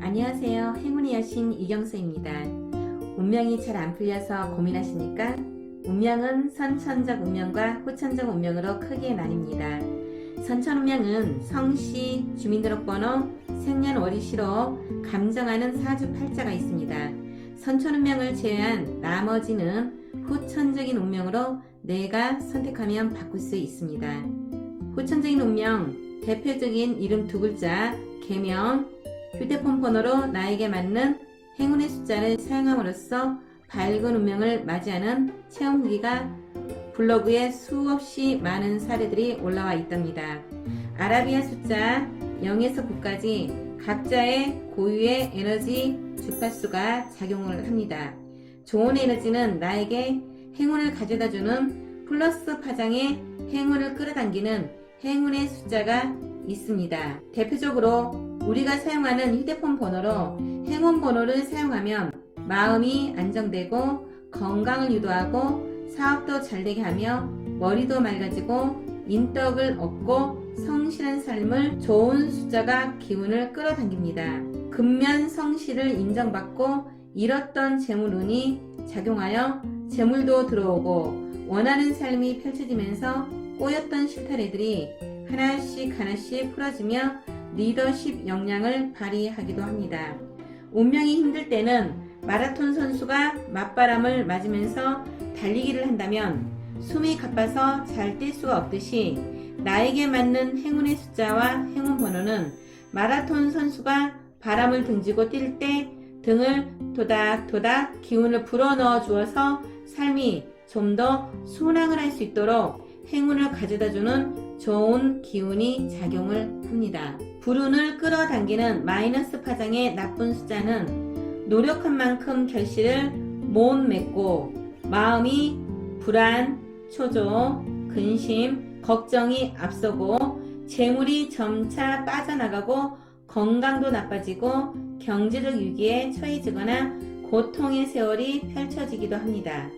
안녕하세요. 행운의 여신 이경서입니다. 운명이 잘 안 풀려서 고민하십니까? 운명은 선천적 운명과 후천적 운명으로 크게 나뉩니다. 선천 운명은 성씨, 주민등록번호, 생년월일시로 감정하는 사주팔자가 있습니다. 선천 운명을 제외한 나머지는 후천적인 운명으로 내가 선택하면 바꿀 수 있습니다. 후천적인 운명, 대표적인 이름 두 글자, 개명, 휴대폰 번호로 나에게 맞는 행운의 숫자를 사용함으로써 밝은 운명을 맞이하는 체험 후기가 블로그에 수없이 많은 사례들이 올라와 있답니다. 아라비아 숫자 0에서 9까지 각자의 고유의 에너지 주파수가 작용을 합니다. 좋은 에너지는 나에게 행운을 가져다 주는 플러스 파장의 행운을 끌어당기는 행운의 숫자가 있습니다. 대표적으로 우리가 사용하는 휴대폰 번호로 행운 번호를 사용하면 마음이 안정되고 건강을 유도하고 사업도 잘 되게 하며 머리도 맑아지고 인덕을 얻고 성실한 삶을 좋은 숫자가 기운을 끌어당깁니다. 근면 성실을 인정받고 잃었던 재물운이 작용하여 재물도 들어오고 원하는 삶이 펼쳐지면서 꼬였던 실타래들이 하나씩 하나씩 풀어지며 리더십 역량을 발휘하기도 합니다. 운명이 힘들 때는 마라톤 선수가 맞바람을 맞으면서 달리기를 한다면 숨이 가빠서 잘 뛸 수가 없듯이 나에게 맞는 행운의 숫자와 행운 번호는 마라톤 선수가 바람을 등지고 뛸 때 등을 도닥도닥 기운을 불어넣어 주어서 삶이 좀 더 순항을 할 수 있도록 행운을 가져다 주는 좋은 기운이 작용을 합니다. 불운을 끌어당기는 마이너스 파장의 나쁜 숫자는 노력한 만큼 결실을 못 맺고 마음이 불안, 초조, 근심, 걱정이 앞서고 재물이 점차 빠져나가고 건강도 나빠지고 경제적 위기에 처해지거나 고통의 세월이 펼쳐지기도 합니다.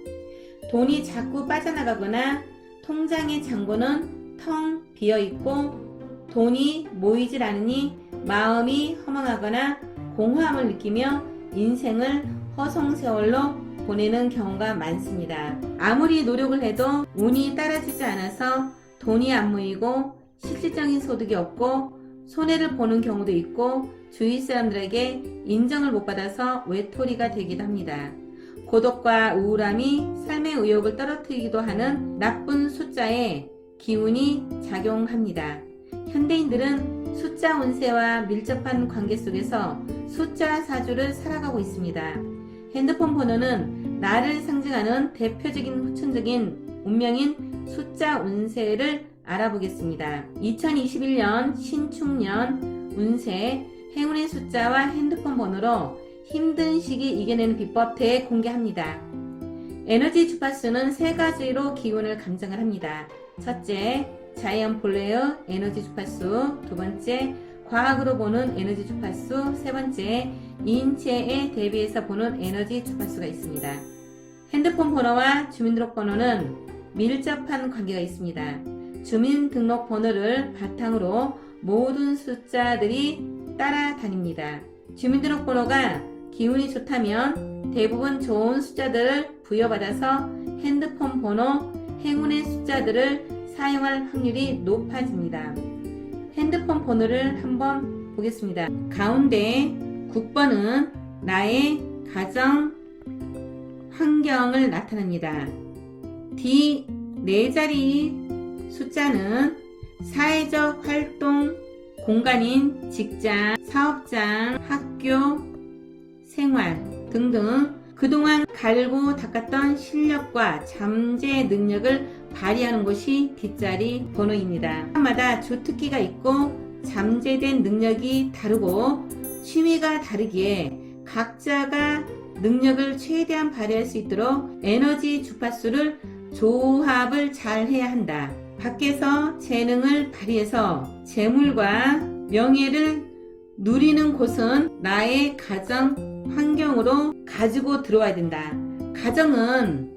돈이 자꾸 빠져나가거나 통장의 잔고는 텅 비어 있고 돈이 모이질 않으니 마음이 허망하거나 공허함을 느끼며 인생을 허송세월로 보내는 경우가 많습니다. 아무리 노력을 해도 운이 따라주지 않아서 돈이 안 모이고 실질적인 소득이 없고 손해를 보는 경우도 있고 주위 사람들에게 인정을 못 받아서 외톨이가 되기도 합니다. 고독과 우울함이 삶의 의욕을 떨어뜨리기도 하는 나쁜 숫자에 기운이 작용합니다. 현대인들은 숫자 운세와 밀접한 관계 속에서 숫자 사주를 살아가고 있습니다. 핸드폰 번호는 나를 상징하는 대표적인 후천적인 운명인 숫자 운세를 알아보겠습니다. 2021년 신축년 운세 행운의 숫자와 핸드폰 번호로 힘든 시기 이겨내는 비법 대공개합니다. 에너지 주파수는 세 가지로 기운을 감정을 합니다. 첫째, 자이언 볼레어 에너지 주파수. 두 번째, 과학으로 보는 에너지 주파수. 세 번째, 인체에 대비해서 보는 에너지 주파수가 있습니다. 핸드폰 번호와 주민등록번호는 밀접한 관계가 있습니다. 주민등록번호를 바탕으로 모든 숫자들이 따라다닙니다. 주민등록번호가 기운이 좋다면 대부분 좋은 숫자들을 부여받아서 핸드폰 번호, 행운의 숫자들을 사용할 확률이 높아집니다. 핸드폰 번호를 한번 보겠습니다. 가운데 9번은 나의 가정 환경을 나타냅니다. D 네 자리 숫자는 사회적 활동 공간인 직장, 사업장, 학교, 생활 등등 그동안 갈고 닦았던 실력과 잠재 능력을 발휘하는 곳이 뒷자리 번호입니다. 사람마다 주특기가 있고 잠재된 능력이 다르고 취미가 다르기에 각자가 능력을 최대한 발휘할 수 있도록 에너지 주파수를 조합을 잘 해야 한다. 밖에서 재능을 발휘해서 재물과 명예를 누리는 곳은 나의 가정 환경으로 가지고 들어와야 된다. 가정은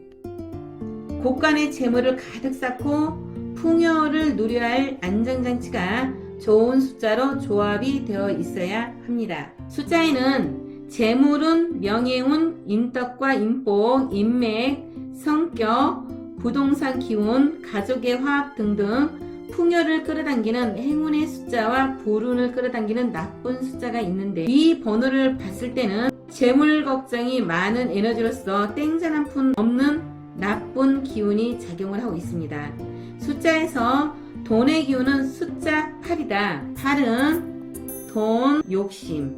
곳간의 재물을 가득 쌓고 풍요를 누려야 할 안정장치가 좋은 숫자로 조합이 되어 있어야 합니다. 숫자에는 재물운, 명예운, 인덕과 인복, 인맥, 성격, 부동산 기운, 가족의 화합 등등 풍요를 끌어당기는 행운의 숫자와 불운을 끌어당기는 나쁜 숫자가 있는데 이 번호를 봤을 때는 재물 걱정이 많은 에너지로서 땡전 한 푼 없는 나쁜 기운이 작용을 하고 있습니다. 숫자에서 돈의 기운은 숫자 8이다. 8은 돈, 욕심.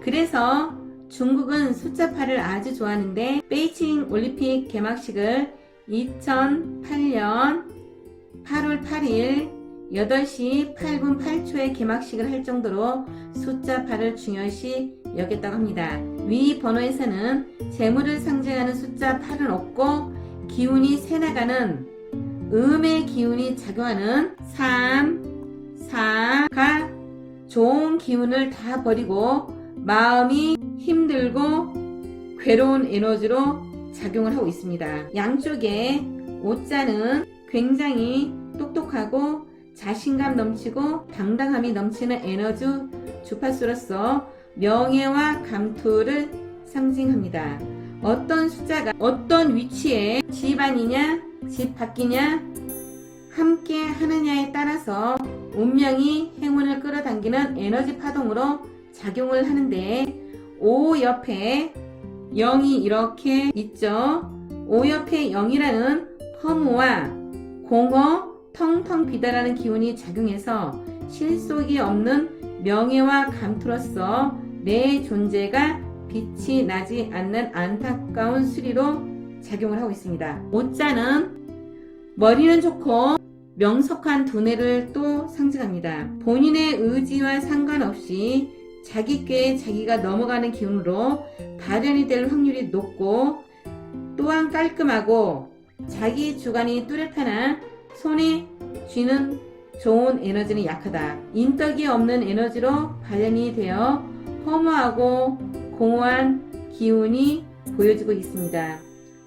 그래서 중국은 숫자 8을 아주 좋아하는데 베이징 올림픽 개막식을 2008년 8월 8일 8시 8분 8초에 개막식을 할 정도로 숫자 8을 중요시 여겼다고 합니다. 위 번호에서는 재물을 상징하는 숫자 8은 없고 기운이 새나가는 음의 기운이 작용하는 3, 4가 좋은 기운을 다 버리고 마음이 힘들고 괴로운 에너지로 작용을 하고 있습니다. 양쪽에 오자는 굉장히 똑똑하고 자신감 넘치고 당당함이 넘치는 에너지 주파수로서 명예와 감투를 상징합니다. 어떤 숫자가 어떤 위치에 집 안이냐, 집 밖이냐, 함께 하느냐에 따라서 운명이 행운을 끌어당기는 에너지 파동으로 작용을 하는데 5 옆에 0이 이렇게 있죠. 5 옆에 0이라는 허무와 공허, 텅텅 비다라는 기운이 작용해서 실속이 없는 명예와 감투로서 내 존재가 빛이 나지 않는 안타까운 수리로 작용을 하고 있습니다. 오자는 머리는 좋고 명석한 두뇌를 또 상징합니다. 본인의 의지와 상관없이 자기 꾀에 자기가 넘어가는 기운으로 발현이 될 확률이 높고 또한 깔끔하고 자기 주관이 뚜렷하나 손에 쥐는 좋은 에너지는 약하다. 인덕이 없는 에너지로 발현이 되어 허무하고 공허한 기운이 보여지고 있습니다.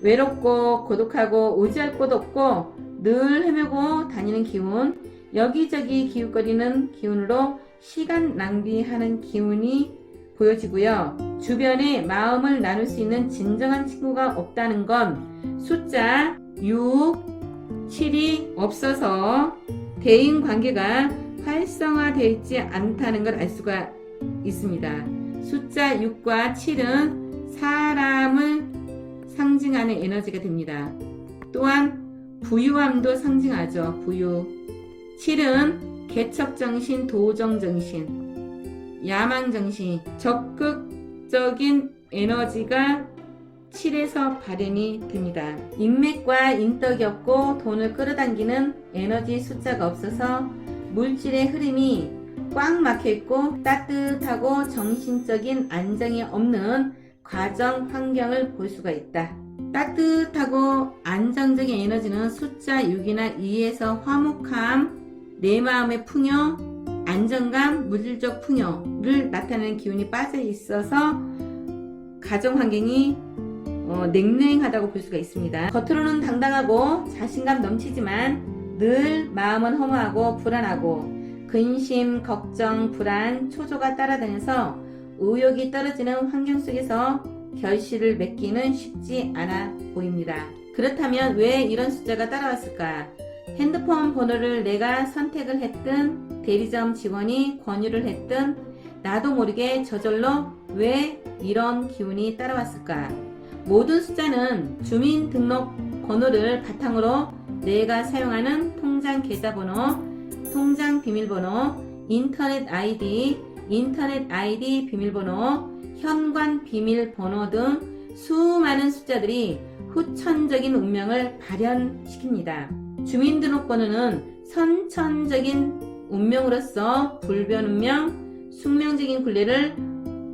외롭고 고독하고 의지할 곳 없고 늘 헤매고 다니는 기운, 여기저기 기웃거리는 기운으로 시간 낭비하는 기운이 보여지고요. 주변에 마음을 나눌 수 있는 진정한 친구가 없다는 건 숫자 6, 7이 없어서 대인 관계가 활성화되어 있지 않다는 걸 알 수가 있습니다. 숫자 6과 7은 사람을 상징하는 에너지가 됩니다. 또한 부유함도 상징하죠. 부유. 7은 개척정신, 도정정신, 야망 정신, 적극적인 에너지가 7에서 발현이 됩니다. 인맥과 인덕이 없고 돈을 끌어당기는 에너지 숫자가 없어서 물질의 흐름이 꽉 막혀 있고 따뜻하고 정신적인 안정이 없는 과정 환경을 볼 수가 있다. 따뜻하고 안정적인 에너지는 숫자 6이나 2에서 화목함, 내 마음의 풍요, 안정감, 물질적 풍요를 나타내는 기운이 빠져 있어서 가정 환경이 어, 냉랭하다고 볼 수가 있습니다. 겉으로는 당당하고 자신감 넘치지만 늘 마음은 허무하고 불안하고 근심, 걱정, 불안, 초조가 따라다녀서 의욕이 떨어지는 환경 속에서 결실을 맺기는 쉽지 않아 보입니다. 그렇다면 왜 이런 숫자가 따라왔을까? 핸드폰 번호를 내가 선택을 했든 대리점 직원이 권유를 했든 나도 모르게 저절로 왜 이런 기운이 따라왔을까? 모든 숫자는 주민등록 번호를 바탕으로 내가 사용하는 통장 계좌번호, 통장 비밀번호, 인터넷 아이디, 인터넷 아이디 비밀번호, 현관 비밀번호 등 수많은 숫자들이 후천적인 운명을 발현시킵니다. 주민등록번호는 선천적인 운명으로서 불변운명, 숙명적인 굴레를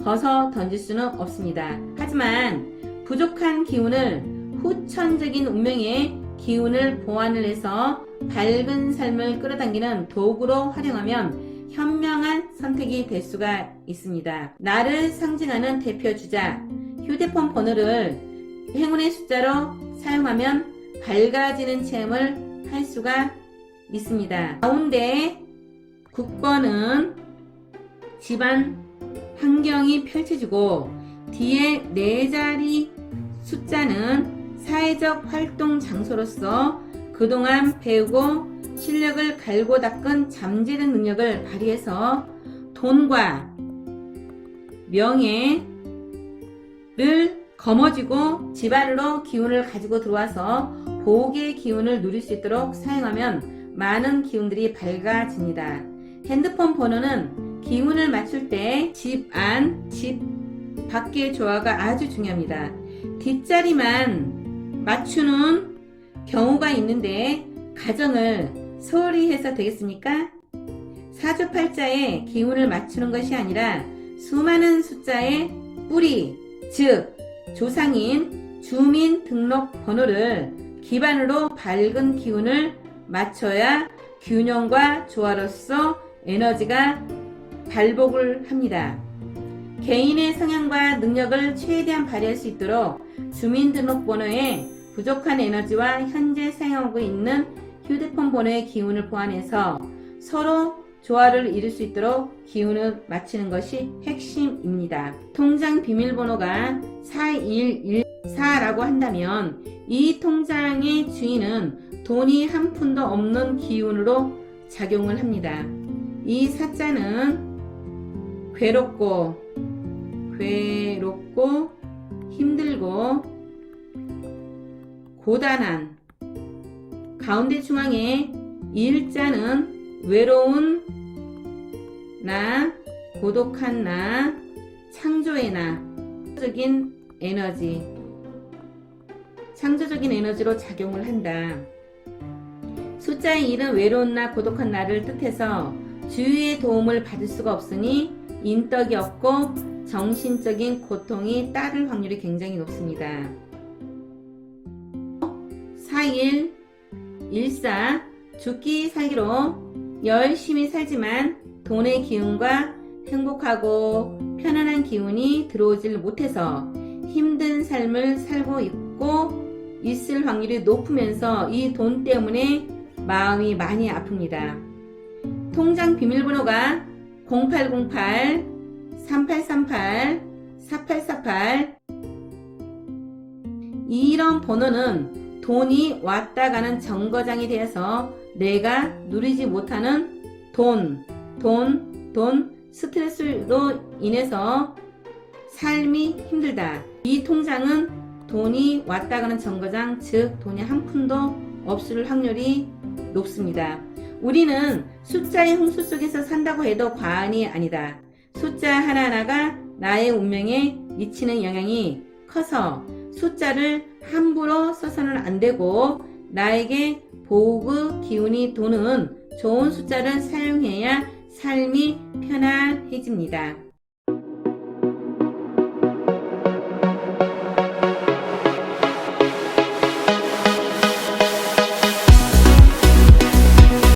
벗어 던질 수는 없습니다. 하지만 부족한 기운을 후천적인 운명의 기운을 보완을 해서 밝은 삶을 끌어당기는 도구로 활용하면 현명한 선택이 될 수가 있습니다. 나를 상징하는 대표 주자, 휴대폰 번호를 행운의 숫자로 사용하면 밝아지는 체험을 할 수가 있습니다. 가운데 9번은 집안 환경이 펼쳐지고 뒤에 네 자리 숫자는 사회적 활동 장소로서 그동안 배우고 실력을 갈고 닦은 잠재된 능력을 발휘해서 돈과 명예를 거머쥐고 집안으로 기운을 가지고 들어와서 복의 기운을 누릴 수 있도록 사용하면 많은 기운들이 밝아집니다. 핸드폰 번호는 기운을 맞출 때 집 안, 집 밖의 조화가 아주 중요합니다. 뒷자리만 맞추는 경우가 있는데 가정을 소홀히 해서 되겠습니까? 사주팔자에 기운을 맞추는 것이 아니라 수많은 숫자의 뿌리, 즉 조상인 주민 등록 번호를 기반으로 밝은 기운을 맞춰야 균형과 조화로서 에너지가 발복을 합니다. 개인의 성향과 능력을 최대한 발휘할 수 있도록 주민등록번호에 부족한 에너지와 현재 사용하고 있는 휴대폰 번호의 기운을 보완해서 서로 조화를 이룰 수 있도록 기운을 맞추는 것이 핵심입니다. 통장 비밀번호가 4114라고 한다면 이 통장의 주인은 돈이 한 푼도 없는 기운으로 작용을 합니다. 이 사자는 괴롭고 괴롭고 힘들고 고단한 가운데 중앙에 일자는 외로운 나 고독한 나 창조의 나 창조적인 에너지 창조적인 에너지로 작용을 한다. 숫자의 1은 외로운 나 고독한 나를 뜻해서 주위의 도움을 받을 수가 없으니 인덕이 없고 정신적인 고통이 따를 확률이 굉장히 높습니다. 4일 14 죽기 살기로 열심히 살지만 돈의 기운과 행복하고 편안한 기운이 들어오질 못해서 힘든 삶을 살고 있고 있을 확률이 높으면서 이 돈 때문에 마음이 많이 아픕니다. 통장 비밀번호가 0808 3838 4848 이런 번호는 돈이 왔다 가는 정거장이 되어서 내가 누리지 못하는 돈, 돈, 돈 스트레스로 인해서 삶이 힘들다. 이 통장은 돈이 왔다 가는 정거장, 즉 돈이 한 푼도 없을 확률이 높습니다. 우리는 숫자의 홍수 속에서 산다고 해도 과언이 아니다. 숫자 하나하나가 나의 운명에 미치는 영향이 커서 숫자를 함부로 써서는 안 되고 나에게 보그 기운이 도는 좋은 숫자를 사용해야 삶이 편안해집니다.